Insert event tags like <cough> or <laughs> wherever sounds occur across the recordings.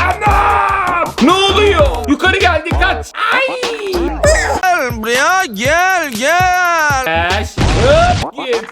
Anam! Ne oluyor? Yukarı geldi kaç. Ay! Gel buraya gel gel. Eş. Hop git.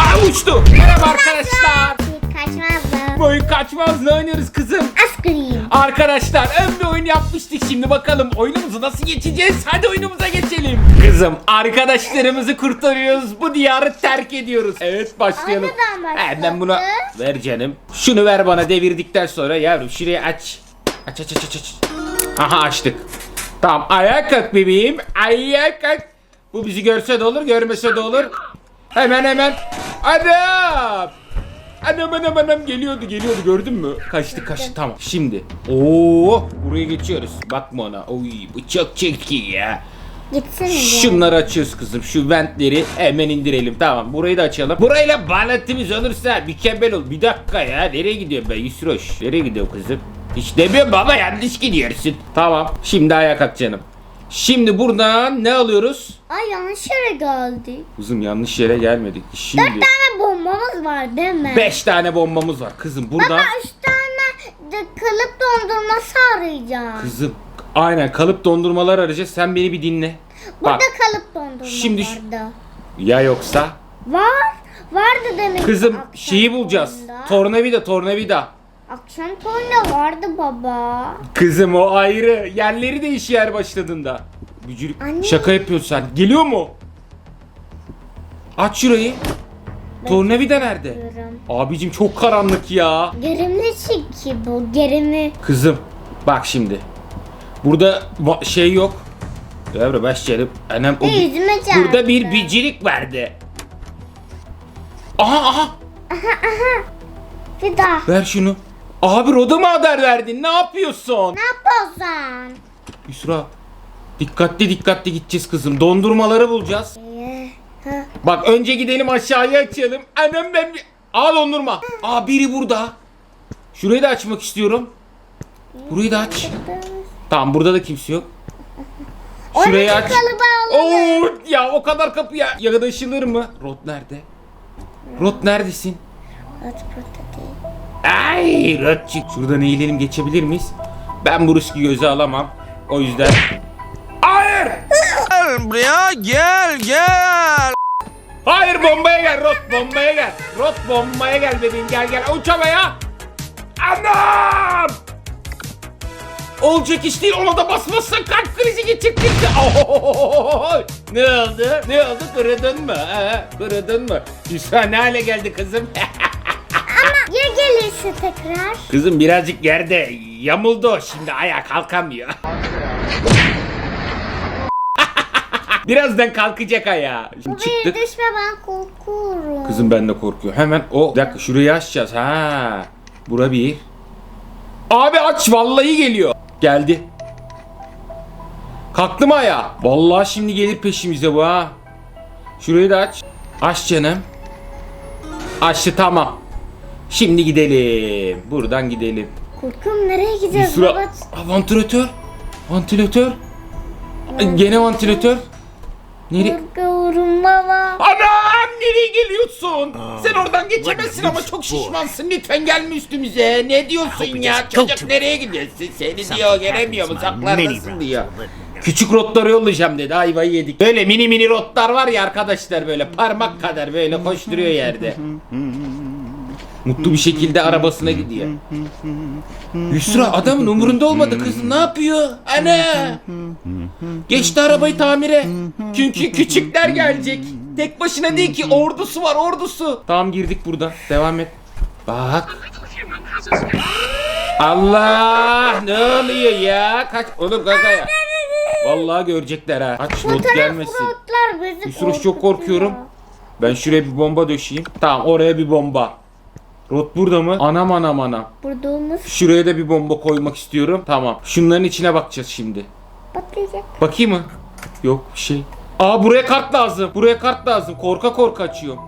Aa uçtu. Merhaba arkadaşlar. Kaçmazdım. Bu oyun kaçmaz ne oynuyoruz kızım? Askriyim. Arkadaşlar ön bir oyun yapmıştık şimdi bakalım oyunumuzu nasıl geçeceğiz hadi oyunumuza geçelim. Kızım arkadaşlarımızı kurtarıyoruz bu diyarı terk ediyoruz. Evet başlayalım. Nereden başladı? Hemen buna ver canım. Şunu ver bana devirdikten sonra yavrum şurayı aç. Aç aç aç aç. aç. Aha açtık. Tamam ayağa kalk bebeğim ayağa kalk. Bu bizi görse de olur görmese de olur. Hemen hemen. Adam. Anam anam anam geliyordu geliyordu gördün mü? Kaçtı kaçtı tamam. Şimdi. Oo buraya geçiyoruz. Bakma ona. Oy çok çirkin ya. Gitsene ya. Şunları açıyoruz kızım. Şu ventleri hemen indirelim. Tamam burayı da açalım. Burayla baletimiz olursa mükemmel ol. Bir dakika ya. Nereye gidiyorum ben Yusroş? Nereye gidiyorum kızım? Hiç demiyorum baba yanlış gidiyorsun. Tamam. Şimdi ayağa kalk canım. Şimdi buradan ne alıyoruz? Ay yanlış yere geldik. Kızım yanlış yere gelmedik. Dört Şimdi tane bombamız var değil mi? 5 tane bombamız var kızım. Buradan Baba üç tane de kalıp dondurması arayacağım. Kızım aynen kalıp dondurmalar arayacağız. Sen beni bir dinle. Burada Bak kalıp dondurma Şimdi şu- vardı. ya yoksa Var. Vardı demek. kızım akşam şeyi bulacağız. toyunda. Tornavida tornavida. Akşam toyunda vardı baba. Kızım o ayrı. Yerleri değişiyor başladığında. Bücürük. Anne. Şaka yapıyorsun sen. Geliyor mu? Aç şurayı. Tornavida nerede? Diyorum. Abicim çok karanlık ya. Gerimli çünkü bu. Gerimli. Kızım bak şimdi. Burada şey yok. Yavru başlayalım. Annem o yüzüme çarptı. Burada bir bicirik vardı. Aha aha. Bir daha. Ver şunu. Abi Roda mı haber verdin? Ne yapıyorsun? Ne yapıyorsun? Yusra. Dikkatli dikkatli gideceğiz kızım. Dondurmaları bulacağız. Bak önce gidelim aşağıya açalım. Annem ben bir... Aa dondurma. Aa biri burada. Şurayı da açmak istiyorum. Burayı da aç. Tamam burada da kimse yok. <laughs> Şurayı aç. Oo ya o kadar kapıya yakaşılır mı? Rot nerede? Rot neredesin? At burada değil. Ay Rotçuk. Şuradan eğilelim geçebilir miyiz? Ben bu riski göze alamam. O yüzden... Hayır! Gel buraya gel gel. Hayır bombaya gel Rot bombaya gel. Rot bombaya gel bebeğim gel gel uç havaya. Anam! Olacak iş değil ona da basmazsan kalp krizi. Ohohohoho! Ne oldu? Ne oldu? Kırıdın mı? Ha? Kırıdın mı? Hüsra ne hale geldi kızım? Gelirse tekrar? kızım birazcık yerde yamuldu o şimdi ayağa kalkamıyor. <laughs> Birazdan kalkacak ayağa. Şimdi Buraya çıktık. düşme ben korkuyorum. Kızım ben de korkuyor. Hemen o bir dakika şurayı açacağız. Ha. Bura bir. Abi aç vallahi geliyor. Geldi. Kalktı mı ayağa? Vallahi şimdi gelir peşimize bu ha. Şurayı da aç. Aç canım. Açtı tamam. Şimdi gidelim. Buradan gidelim. Korkuyorum nereye Bir gideceğiz sıra... baba? Aa, vantilatör. Vantilatör. Gene vantilatör. Nereye? Korkuyorum baba. Anam nereye geliyorsun? Sen oradan geçemezsin ama çok şişmansın. Lütfen gelme üstümüze. Ne diyorsun ya? Çocuk nereye gidiyorsun? Seni diyor gelemiyor mu? Saklardasın diyor. Küçük rotları yollayacağım dedi. Ayvayı yedik. Böyle mini mini rotlar var ya arkadaşlar böyle parmak kadar böyle koşturuyor yerde. Mutlu bir şekilde arabasına gidiyor. Yusra adamın umurunda olmadı kız. Ne yapıyor? Ana! Geçti arabayı tamire. Çünkü küçükler gelecek. Tek başına değil ki ordusu var ordusu. Tamam girdik burada. Devam et. Bak. Allah ne oluyor ya? Kaç oğlum gaga ya. Vallahi görecekler ha. Aç not gelmesin. Yusuf çok korkuyorum. Ben şuraya bir bomba döşeyeyim. Tamam oraya bir bomba. Rot burada mı? Anam anam anam. Burada olması Şuraya da bir bomba koymak istiyorum. Tamam. Şunların içine bakacağız şimdi. patlayacak. Bakayım mı? Yok bir şey. Aa buraya kart lazım. Buraya kart lazım. Korka korka açıyorum.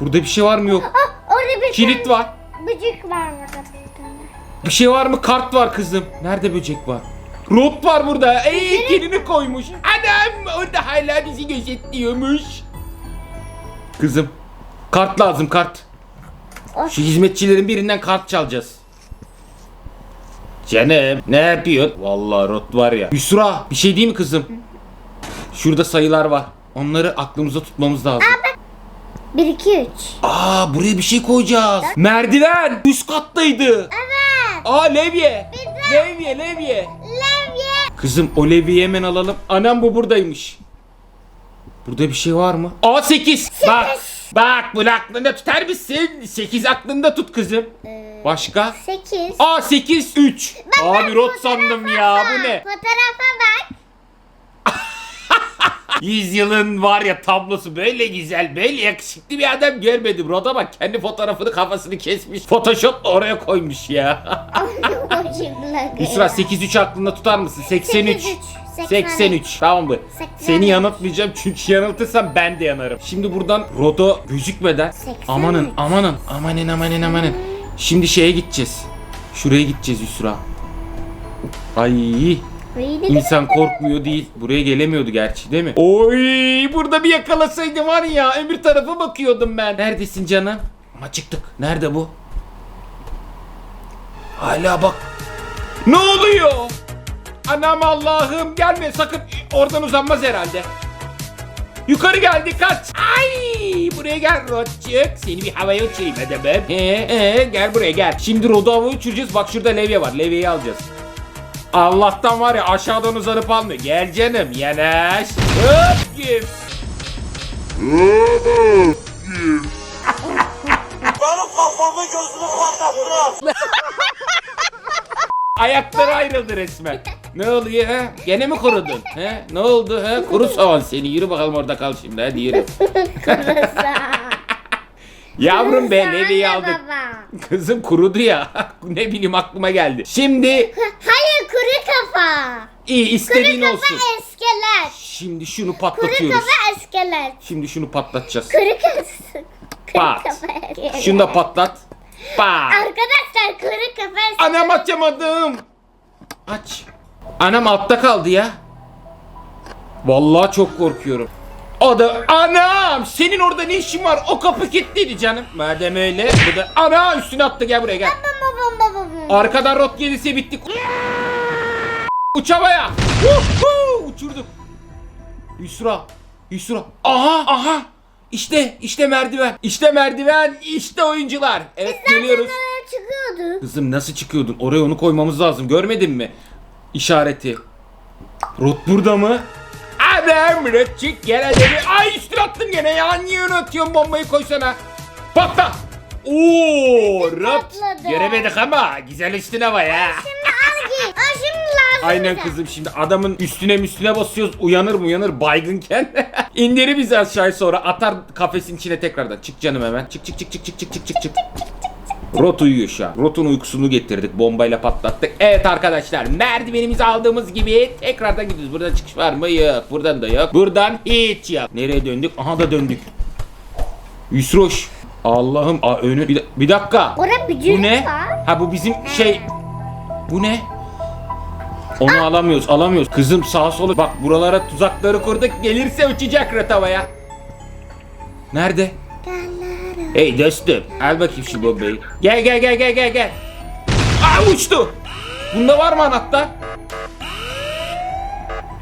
Burada bir şey var mı yok. Ah orada bir Kilit tane var. bıcık var burada bir tane. Bir şey var mı? Kart var kızım. Nerede böcek var? Rot var burada. Ey kelini koymuş. Adam orada hala bizi gözetliyormuş. Kızım. Kart lazım kart. Şu hizmetçilerin birinden kart çalacağız. Canım ne yapıyorsun? Vallahi rot var ya. Yusra bir şey değil mi kızım? Şurada sayılar var. Onları aklımızda tutmamız lazım. 1 2 3. Aa buraya bir şey koyacağız. Merdiven üst kattaydı. Evet. Aa levye. Levye levye. Levye. Kızım o levyeyi hemen alalım. Anam bu buradaymış. Burada bir şey var mı? Aa 8. Bak. Bak bunu aklında tutar mısın? 8 aklında tut kızım. Başka? 8. Aa 8 3. Abi rot sandım ya bu ne? Fotoğrafa bak. <laughs> Yüzyılın var ya tablosu böyle güzel, böyle yakışıklı bir adam görmedim. Roda bak kendi fotoğrafını kafasını kesmiş. Photoshop'la oraya koymuş ya. <laughs> Yusra 8-3 aklında tutar mısın? 83. 83. 83. Tamam mı? 83. Seni yanıltmayacağım çünkü yanıltırsam ben de yanarım. Şimdi buradan Rodo gözükmeden 83. amanın amanın amanın amanın amanın. Şimdi şeye gideceğiz. Şuraya gideceğiz Yusra. Ay İnsan korkmuyor değil. Buraya gelemiyordu gerçi değil mi? Oy burada bir yakalasaydı var ya öbür tarafa bakıyordum ben. Neredesin canım? Ama çıktık. Nerede bu? Hala bak. Ne oluyor? Anam Allah'ım gelme sakın. Oradan uzanmaz herhalde. Yukarı geldi kaç. Ay buraya gel Rodçuk. Seni bir havaya uçurayım hadi ben. Ee, ee, gel buraya gel. Şimdi Rod'u havaya uçuracağız. Bak şurada levye var. Levyeyi alacağız. Allah'tan var ya aşağıdan uzanıp almıyor. Gel canım yanaş. Hop güm. Ayakları ayrıldı resmen. Ne oluyor ha? Gene mi kurudun? He? Ne oldu ha? Kuru soğan seni. Yürü bakalım orada kal şimdi hadi yürü. Yavrum be leviyi Anne aldık. baba. Kızım kurudu ya. <laughs> ne bileyim aklıma geldi. Şimdi Hayır kuru kafa. iyi Kuru istediğin kafa olsun. Şimdi şunu Kuru patlatıyoruz. kafa eskeler. Şimdi şunu patlatacağız. Kuru kafa. Kuru Pat. kafa eskeler. Şunu da patlat. Pat. Arkadaşlar kuru kafa eskeler. Anam açamadım. Aç. Anam altta kaldı ya. Vallahi çok korkuyorum. O da anam senin orada ne işin var? O kapı kilitliydi canım. Madem öyle bu da ana üstüne attı gel buraya gel. Arkadan rot gelirse bittik. Uçamaya. Uçurduk. Yusra. Yusra. Aha aha. İşte işte merdiven. İşte merdiven. işte oyuncular. Evet geliyoruz. Nereye çıkıyordu? Kızım nasıl çıkıyordun? Oraya onu koymamız lazım. Görmedin mi? İşareti. Rot burada mı? Adam Rot çık gel hadi. bir- Ay üstüne attın gene ya. Niye öyle atıyorsun bombayı koysana. Patla. Oo Rot. patladı. Göremedik ama güzel üstüne var ya. Şimdi al git. Aa, şimdi lazım Aynen bize. kızım şimdi adamın üstüne üstüne basıyoruz uyanır mı uyanır baygınken <laughs> indirir bizi aşağıya sonra atar kafesin içine tekrardan çık canım hemen çık çık çık çık çık çık çık çık çık Rot uyuyor şu an. Rot'un uykusunu getirdik. Bombayla patlattık. Evet arkadaşlar merdivenimizi aldığımız gibi tekrardan gidiyoruz. Buradan çıkış var mı? Yok. Buradan da yok. Buradan hiç yok. Nereye döndük? Aha da döndük. Yusroş. Allah'ım. Aa, önü. Bir, bir dakika. Orada bir Bu ne? var. Ha bu bizim şey. Bu ne? Onu alamıyoruz, alamıyoruz. Kızım sağa sola bak buralara tuzakları kurduk. Gelirse uçacak ratavaya. Nerede? Hey dostum, al bakayım şu bombayı. Gel gel gel gel gel gel. Aa uçtu. Bunda var mı anahtar?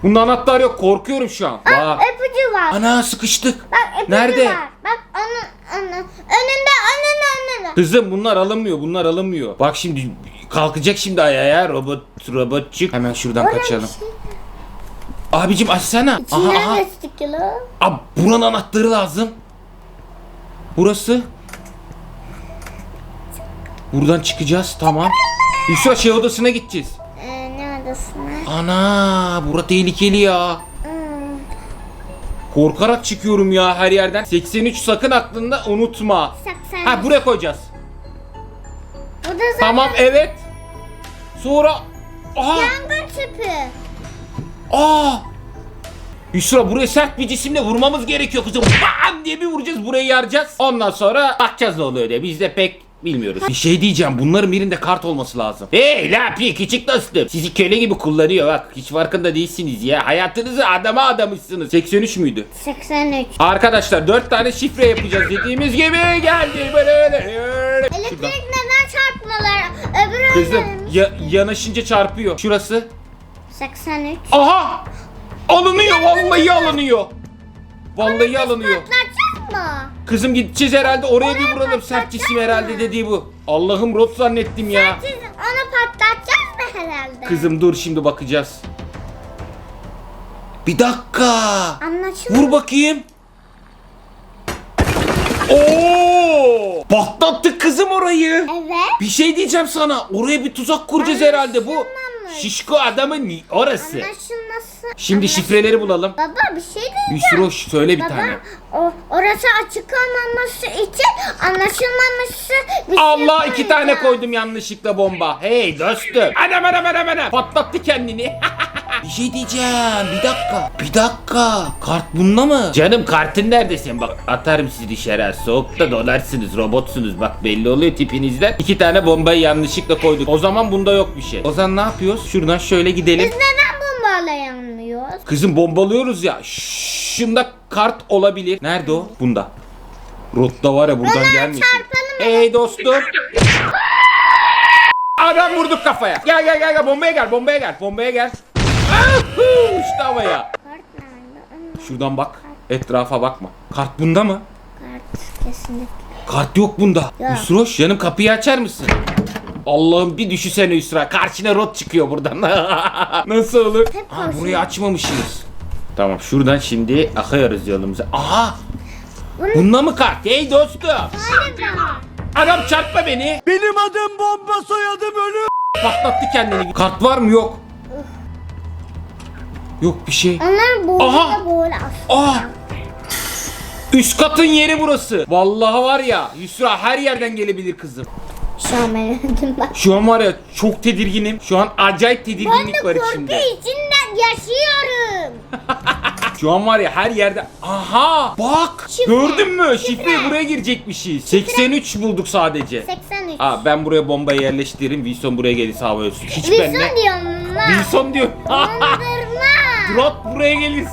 Bunda anahtar yok. Korkuyorum şu an. Bak. Öpücü var. Ana sıkıştık. Bak öpücü Nerede? var. Bak onun, onun. Önünde önünde önünde. Kızım bunlar alınmıyor, bunlar alınmıyor. Bak şimdi kalkacak şimdi ayağa robot robotçuk. Hemen şuradan kaçalım. Abicim açsana. Aha İçinden aha. geçtik ya. Abi buranın anahtarı lazım. Burası. Buradan çıkacağız tamam. Yusra şey odasına gideceğiz. Ee, ne odasına? Ana bura tehlikeli ya. Hmm. Korkarak çıkıyorum ya her yerden. 83 sakın aklında unutma. Saksan. Ha buraya koyacağız. Bu da zaten Tamam evet. Sonra Aha yangın tüpü. Aa! Yusra buraya sert bir cisimle vurmamız gerekiyor kızım. Bam diye bir vuracağız burayı yaracağız. Ondan sonra bakacağız ne oluyor diye. Biz de pek bilmiyoruz. Bir şey diyeceğim. Bunların birinde kart olması lazım. Hey Lapi küçük dostum. Sizi köle gibi kullanıyor bak. Hiç farkında değilsiniz ya. Hayatınızı adama adamışsınız. 83 müydü? 83. Arkadaşlar 4 tane şifre yapacağız dediğimiz gibi geldi. Böyle Elektrik Şuradan. neden çarpmalar? Öbür Kızım ya, yanaşınca çarpıyor. Şurası. 83. Aha! Alınıyor vallahi alınıyor. Vallahi alınıyor. Patlatacağız mı? Kızım gideceğiz herhalde oraya bir vuralım. Sert cisim herhalde dediği bu. Allah'ım rot zannettim ya. Siz onu patlatacağız mı herhalde? Kızım dur şimdi bakacağız. Bir dakika. Anlaşıldı. Vur bakayım. Oo! Patlattık kızım orayı. Evet. Bir şey diyeceğim sana. Oraya bir tuzak kuracağız herhalde bu. Anlaşılmamış. Şişko adamın orası. Anlaşılması. Şimdi şifreleri bulalım. Baba bir şey diyeceğim. Yusroş söyle bir Baba tane. o, orası açık olmaması için anlaşılmaması bir şey Allah iki tane koydum yanlışlıkla bomba. Hey dostum. Anam anam anam anam. Patlattı kendini. <laughs> bir şey diyeceğim. Bir dakika. Bir dakika. Kart bunda mı? Canım kartın neredesin? Bak atarım sizi dışarı. Soğukta donarsınız. Robotsunuz. Bak belli oluyor tipinizden. İki tane bombayı yanlışlıkla koyduk. O zaman bunda yok bir şey. O zaman ne yapıyoruz? Şuradan şöyle gidelim. Biz neden bombalayamıyoruz? Kızım bombalıyoruz ya. Şunda kart olabilir. Nerede o? Bunda. Rotta var ya buradan Bana gelmesin. çarpalım. Hey dostum. Adam vurduk kafaya. Gel gel gel gel bombaya gel bombaya gel bombaya gel. Ahu, işte havaya. Kart nerede? Onun Şuradan bak. Etrafa bakma. Kart bunda mı? kart kesinlikle. Kart yok bunda. Ya. Yusroş canım kapıyı açar mısın? Allah'ım bir düşünsene Yusra. Karşına rot çıkıyor buradan. <laughs> Nasıl olur? Hep Aa, karşına. burayı açmamışız. Tamam şuradan şimdi akıyoruz yolumuza. Aha! Bunu- Bunda mı kart? Hey dostum. Adam çarpma beni. Benim adım bomba soyadım ölüm. Patlattı kendini. Kart var mı? Yok. Yok bir şey. Onlar Aha! böyle böyle aslında. Aa! Üst katın yeri burası. Vallahi var ya Yusra her yerden gelebilir kızım. Şu an ben öldüm bak. Şu an var ya çok tedirginim. Şu an acayip Ben tedirginlik de var korku içimde. içinden yaşıyorum. <laughs> Şu an var ya her yerde. Aha! Bak! Şifre, Gördün mü? şifre. Şifreyi buraya girecekmişiz. 83 bulduk sadece. 83. Aa ben buraya bombayı yerleştiririm. Wilson buraya gelirse hava olsun. Hiç Wilson benimle. diyorum lan. Wilson diyor. <laughs> Dondurma. Rot buraya gelirse.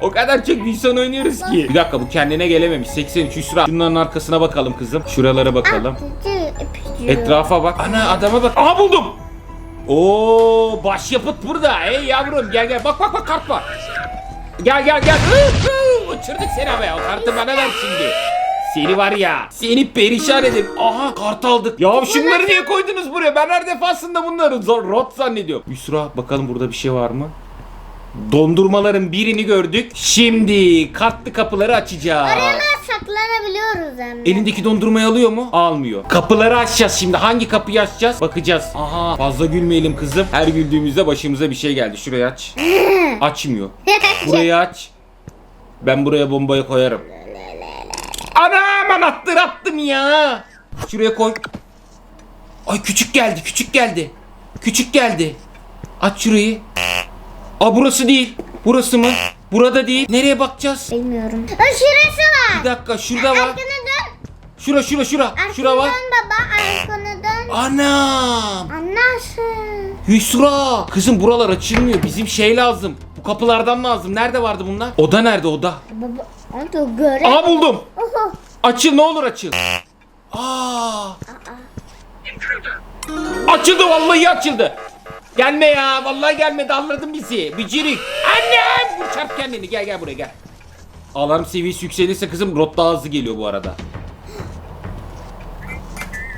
O kadar çok Wilson oynuyoruz ki. Bir dakika bu kendine gelememiş. 83 Yusra. Şunların arkasına bakalım kızım. Şuralara bakalım. Öpücü. Etrafa bak. Ana adama bak. Aha buldum. Oo başyapıt burada. Hey yavrum gel gel. Bak bak bak kart var. Gel gel gel. Uçurduk seni be. O kartı bana ver şimdi. Seni var ya. Seni perişan ederim. Aha kart aldık. Ya şunları niye koydunuz buraya? Ben her defasında bunları zor rot zannediyorum. Yusra bakalım burada bir şey var mı? Dondurmaların birini gördük. Şimdi kartlı kapıları açacağız. Arana saklanabiliyoruz hem de. Elindeki dondurmayı alıyor mu? Almıyor. Kapıları açacağız şimdi. Hangi kapıyı açacağız? Bakacağız. Aha fazla gülmeyelim kızım. Her güldüğümüzde başımıza bir şey geldi. Şurayı aç. <laughs> Açmıyor. Burayı aç. Ben buraya bombayı koyarım. Anam anahtar attım ya. Şuraya koy. Ay küçük geldi küçük geldi. Küçük geldi. Aç şurayı. Aa burası değil. Burası mı? Burada değil. Nereye bakacağız? Bilmiyorum. O şurası Bir var. dakika şurada var. Arkanı dön. Şura şura şura. Arkanı Şura var. dön baba. Arkanı dön. Anam. Anlarsın. Hüsra. Kızım buralar açılmıyor. Bizim şey lazım. Bu kapılardan lazım. Nerede vardı bunlar? Oda nerede oda? Baba onu göre. Aha buldum. Oho. Açıl ne olur açıl. Aa. Açıldı vallahi açıldı. Gelme ya vallahi gelmedi anladın bizi. Bicirik. Annem. Vur çarp kendini gel gel buraya gel. Alarm seviyesi yükselirse kızım rot daha hızlı geliyor bu arada.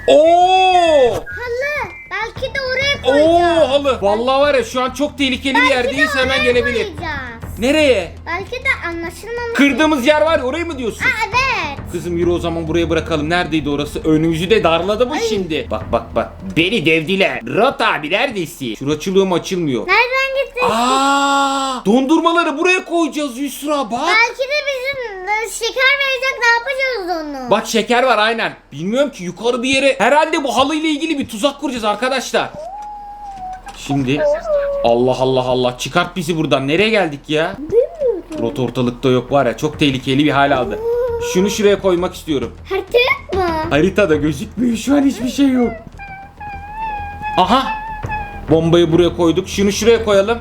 Oo! Halı. Belki de oraya Oo halı. Vallahi var ya şu an çok tehlikeli bir yerdeyiz hemen oraya gelebilir. koyacağız. Nereye? Belki de anlaşılmamış. Kırdığımız yer var ya orayı mı diyorsun? Ha, evet. Kızım yürü o zaman buraya bırakalım. Neredeydi orası? Önümüzü de darladı mı şimdi? Bak bak bak. Beni devdiler. Rot abi neredesin? Şur açılıyor mu açılmıyor. Nereden gittin? Aa! Dondurmaları buraya koyacağız Yusra bak. Belki de bizim e, şeker verecek ne yapacağız onu? Bak şeker var aynen. Bilmiyorum ki yukarı bir yere. Herhalde bu halıyla ilgili bir tuzak kuracağız arkadaşlar. Şimdi Allah Allah Allah çıkart bizi buradan. Nereye geldik ya? Rot ortalıkta yok var ya çok tehlikeli bir hal aldı. Şunu şuraya koymak istiyorum. Harita yok mu? Haritada gözükmüyor şu an hiçbir şey yok. Aha! Bombayı buraya koyduk. Şunu şuraya koyalım.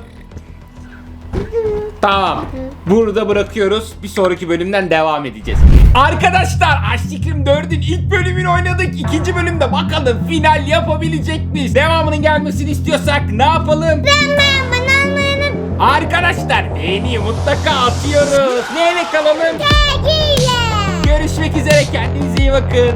Tamam. Burada bırakıyoruz. Bir sonraki bölümden devam edeceğiz. Arkadaşlar Aşkım 4'ün ilk bölümünü oynadık. İkinci bölümde bakalım final yapabilecek miyiz? Devamının gelmesini istiyorsak ne yapalım? Ben ben almayı Arkadaşlar beğeni mutlaka atıyoruz. Neyle kalalım? Görüşmek üzere kendinize iyi bakın.